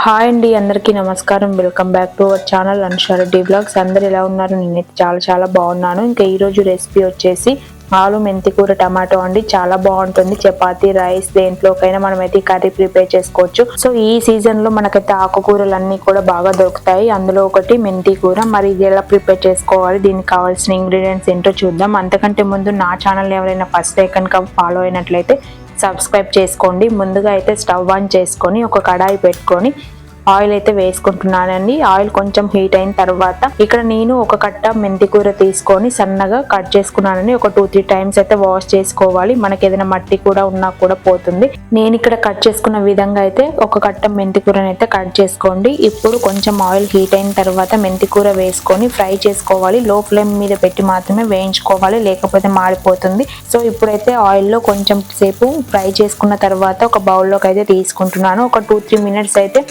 Hi అండి అందరికీ నమస్కారం. Welcome back to our channel Ansha Reddy vlogs అందరు ఎలా ఉన్నారు? నేనైతే చాలా చాలా బాగున్నాను. ఇంకా ఈ రోజు రెసిపీ వచ్చేసి ఆలు మెంతి కూర టమాటో అండి. చాలా బాగుంటుంది. చపాతీ రైస్ దేంట్లోకైనా మనం అయితే కర్రీ ప్రిపేర్ చేసుకోవచ్చు. సో ఈ సీజన్లో మనకైతే ఆకుకూరలు అన్ని కూడా బాగా దొరుకుతాయి. అందులో ఒకటి మెంతి కూర మరి ఇది ఎలా ప్రిపేర్ చేసుకోవాలి? దీనికి కావాల్సిన ఇంగ్రీడియంట్స్ ఏంటో చూద్దాం. అంతకంటే ముందు నా ఛానల్ ఎవరైనా ఫస్ట్ కనుక ఫాలో అయినట్లయితే సబ్స్క్రైబ్ చేసుకోండి. ముందుగా అయితే స్టవ్ ఆన్ చేసుకొని ఒక కడాయి పెట్టుకొని ఆయిల్ అయితే వేసుకుంటున్నానండి. ఆయిల్ కొంచెం హీట్ అయిన తర్వాత ఇక్కడ నేను ఒక కట్ట మెంతికూర తీసుకొని సన్నగా కట్ చేసుకున్నానని ఒక టూ త్రీ టైమ్స్ అయితే వాష్ చేసుకోవాలి. మనకి ఏదైనా మట్టి కూడా ఉన్నా కూడా పోతుంది. నేను ఇక్కడ కట్ చేసుకున్న విధంగా అయితే ఒక కట్ట మెంతి కూరని అయితే కట్ చేసుకోండి. ఇప్పుడు కొంచెం ఆయిల్ హీట్ అయిన తర్వాత మెంతి కూర వేసుకొని ఫ్రై చేసుకోవాలి. లో ఫ్లేమ్ మీద పెట్టి మాత్రమే వేయించుకోవాలి. లేకపోతే మాడిపోతుంది. సో ఇప్పుడైతే ఆయిల్లో కొంచెం సేపు ఫ్రై చేసుకున్న తర్వాత ఒక బౌల్లోకి అయితే తీసుకుంటున్నాను. ఒక టూ త్రీ మినిట్స్ అయితే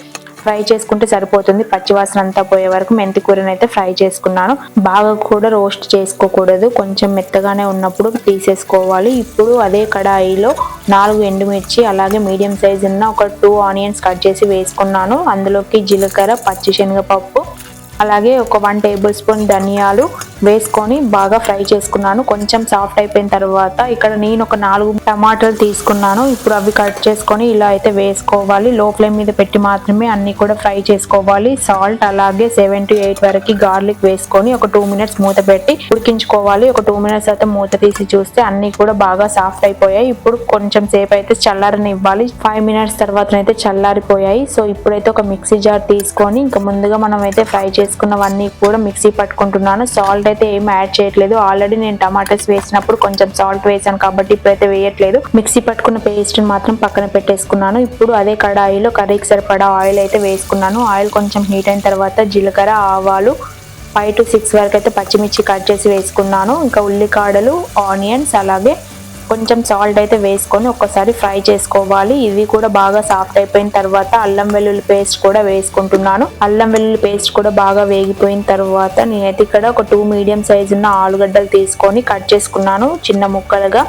ఫ్రై చేసుకుంటే సరిపోతుంది. పచ్చివాసన అంతా పోయే వరకు మెంతి కూరని అయితే ఫ్రై చేసుకున్నాను. బాగా కూడా రోస్ట్ చేసుకోకూడదు. కొంచెం మెత్తగానే ఉన్నప్పుడు తీసేసుకోవాలి. ఇప్పుడు అదే కడాయిలో నాలుగు ఎండుమిర్చి అలాగే మీడియం సైజ్ ఉన్న ఒక టూ ఆనియన్స్ కట్ చేసి వేసుకున్నాను. అందులోకి జీలకర్ర పచ్చి శనగపప్పు అలాగే ఒక వన్ టేబుల్ స్పూన్ ధనియాలు వేసుకొని బాగా ఫ్రై చేసుకున్నాను. కొంచెం సాఫ్ట్ అయిపోయిన తర్వాత ఇక్కడ నేను ఒక నాలుగు టమాటాలు తీసుకున్నాను. ఇప్పుడు అవి కట్ చేసుకొని ఇలా అయితే వేసుకోవాలి. లో ఫ్లేమ్ మీద పెట్టి మాత్రమే అన్ని కూడా ఫ్రై చేసుకోవాలి. సాల్ట్ అలాగే సెవెన్ టు ఎయిట్ వరకు గార్లిక్ వేసుకొని ఒక టూ మినిట్స్ మూత పెట్టి ఉడికించుకోవాలి. ఒక టూ మినిట్స్ అయితే మూత తీసి చూస్తే అన్ని కూడా బాగా సాఫ్ట్ అయిపోయాయి. ఇప్పుడు కొంచెం సేపు అయితే చల్లారని ఇవ్వాలి ఫైవ్ మినిట్స్ తర్వాత అయితే చల్లారిపోయాయి. సో ఇప్పుడైతే ఒక మిక్సీ జార్ తీసుకొని ఇంకా ముందుగా మనం అయితే ఫ్రై చేసుకున్నవన్నీ కూడా మిక్సీ పట్టుకుంటున్నాను. సాల్ట్ అయితే ఏం యాడ్ చేయట్లేదు. ఆల్రెడీ నేను టమాటాస్ వేసినప్పుడు కొంచెం సాల్ట్ వేసాను కాబట్టి ఇప్పుడైతే వేయట్లేదు. మిక్సీ పట్టుకున్న పేస్ట్ మాత్రం పక్కన పెట్టేసుకున్నాను. ఇప్పుడు అదే కడాయిలో కర్రీకి సరిపడా ఆయిల్ అయితే వేసుకున్నాను. ఆయిల్ కొంచెం హీట్ అయిన తర్వాత జీలకర్ర ఆవాలు ఫైవ్ టు సిక్స్ వరకు అయితే పచ్చిమిర్చి కట్ చేసి వేసుకున్నాను. ఇంకా ఉల్లికాడలు ఆనియన్స్ అలాగే కొంచెం సాల్ట్ అయితే వేసుకొని ఒక్కసారి ఫ్రై చేసుకోవాలి. ఇవి కూడా బాగా సాఫ్ట్ అయిపోయిన తర్వాత అల్లం వెల్లుల్లి పేస్ట్ కూడా వేసుకుంటున్నాను. అల్లం వెల్లుల్లి పేస్ట్ కూడా బాగా వేగిపోయిన తర్వాత నేనైతే ఇక్కడ ఒక టూ మీడియం సైజ్ ఉన్న ఆలుగడ్డలు తీసుకొని కట్ చేసుకున్నాను చిన్న ముక్కలుగా.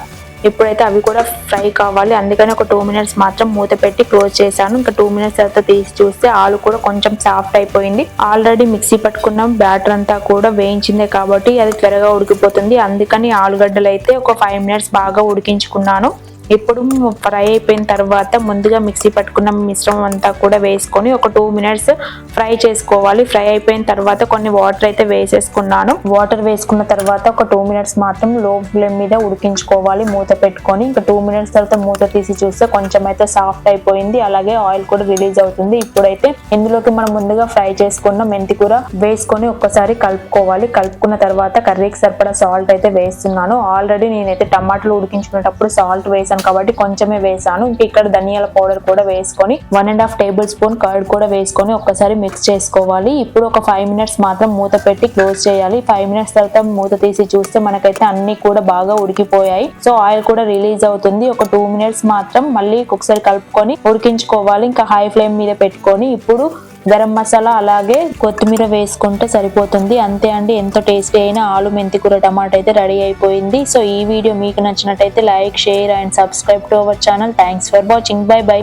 ఇప్పుడైతే అవి కూడా ఫ్రై కావాలి. అందుకని ఒక టూ మినిట్స్ మాత్రం మూత పెట్టి క్లోజ్ చేశాను. ఇంకా టూ మినిట్స్ తర్వాత తీసి చూస్తే ఆలు కూడా కొంచెం సాఫ్ట్ అయిపోయింది. ఆల్రెడీ మిక్సీ పట్టుకున్న. బ్యాటర్ అంతా కూడా వేయించిందే కాబట్టి అది త్వరగా ఉడికిపోతుంది. అందుకని ఆలుగడ్డలు అయితే ఒక ఫైవ్ మినిట్స్ బాగా ఉడికించుకున్నాను. ఇప్పుడు ఫ్రై అయిపోయిన తర్వాత ముందుగా మిక్సీ పట్టుకున్న మిశ్రమం అంతా కూడా వేసుకొని ఒక టూ మినిట్స్ ఫ్రై చేసుకోవాలి. ఫ్రై అయిపోయిన తర్వాత కొన్ని వాటర్ అయితే వేసేసుకున్నాను. వాటర్ వేసుకున్న తర్వాత ఒక టూ మినిట్స్ మాత్రం లో ఫ్లేమ్ మీద ఉడికించుకోవాలి. మూత పెట్టుకొని ఇంకా టూ మినిట్స్ తర్వాత మూత తీసి చూస్తే కొంచెం అయితే సాఫ్ట్ అయిపోయింది. అలాగే ఆయిల్ కూడా రిలీజ్ అవుతుంది. ఇప్పుడైతే ఇందులోకి మనం ముందుగా ఫ్రై చేసుకున్న మెంతి కూర వేసుకొని ఒక్కసారి కలుపుకోవాలి. కలుపుకున్న తర్వాత కర్రీకి సరిపడా సాల్ట్ అయితే వేస్తున్నాను. ఆల్రెడీ నేనైతే టమాటాలు ఉడికించుకునేటప్పుడు సాల్ట్ వేసాను కాబట్టి కొంచెమే వేసాను. ఇంకా ఇక్కడ ధనియాల పౌడర్ కూడా వేసుకొని one and half table spoon curd కూడా వేసుకొని ఒక్కసారి మిక్స్ చేసుకోవాలి. ఇప్పుడు ఒక ఫైవ్ మినిట్స్ మాత్రం మూత పెట్టి క్లోజ్ చేయాలి. ఫైవ్ మినిట్స్ తర్వాత మూత తీసి చూస్తే మనకైతే అన్ని కూడా బాగా ఉడికిపోయాయి. సో ఆయిల్ కూడా రిలీజ్ అవుతుంది. ఒక టూ మినిట్స్ మాత్రం మళ్ళీ ఒకసారి కలుపుకొని ఉడికించుకోవాలి. ఇంకా హై ఫ్లేమ్ మీద పెట్టుకొని ఇప్పుడు గరం మసాలా అలాగే కొత్తిమీర వేసుకుంటే సరిపోతుంది. అంతే అండి ఎంతో టేస్టీ అయిన ఆలు మెంతి కూర టమాటా అయితే రెడీ అయిపోయింది. సో ఈ వీడియో మీకు నచ్చినట్టయితే like share and subscribe to our channel. Thanks for watching bye bye